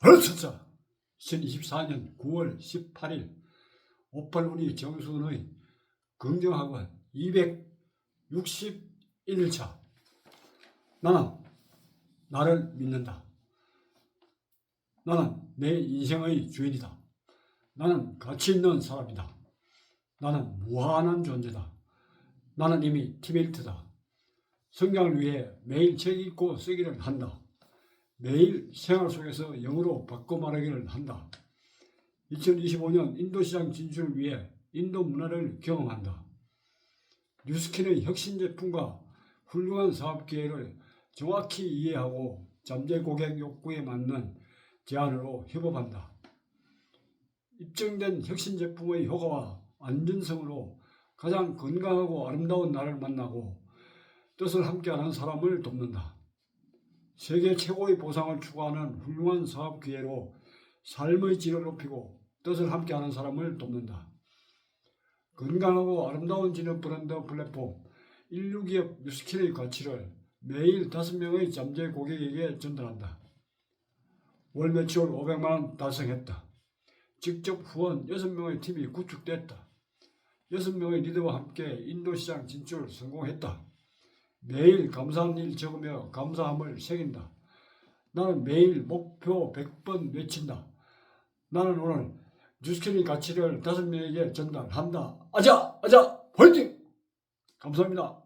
벌써 2024년 9월 18일 오팔운이 정수의 긍정학원 261일차 나는 나를 믿는다. 나는 내 인생의 주인이다. 나는 가치 있는 사람이다. 나는 무한한 존재다. 나는 이미 티벨트다. 성장을 위해 매일 책 읽고 쓰기를 한다. 매일 생활 속에서 영어로 바꿔 말하기를 한다. 2025년 인도 시장 진출을 위해 인도 문화를 경험한다. 뉴스킨의 혁신 제품과 훌륭한 사업 기회를 정확히 이해하고 잠재 고객 욕구에 맞는 제안으로 협업한다. 입증된 혁신 제품의 효과와 안전성으로 가장 건강하고 아름다운 나를 만나고 뜻을 함께하는 사람을 돕는다. 세계 최고의 보상을 추구하는 훌륭한 사업 기회로 삶의 질을 높이고 뜻을 함께하는 사람을 돕는다. 건강하고 아름다운 진업 브랜드 플랫폼 16기업 뉴스킬의 가치를 매일 5명의 잠재 고객에게 전달한다. 월 매출 500만 원 달성했다. 직접 후원 6명의 팀이 구축됐다. 6명의 리더와 함께 인도 시장 진출 성공했다. 매일 감사한 일 적으며 감사함을 새긴다. 나는 매일 목표 100번 외친다. 나는 오늘 뉴스캔의 가치를 다섯 명에게 전달한다. 아자! 아자! 화이팅! 감사합니다.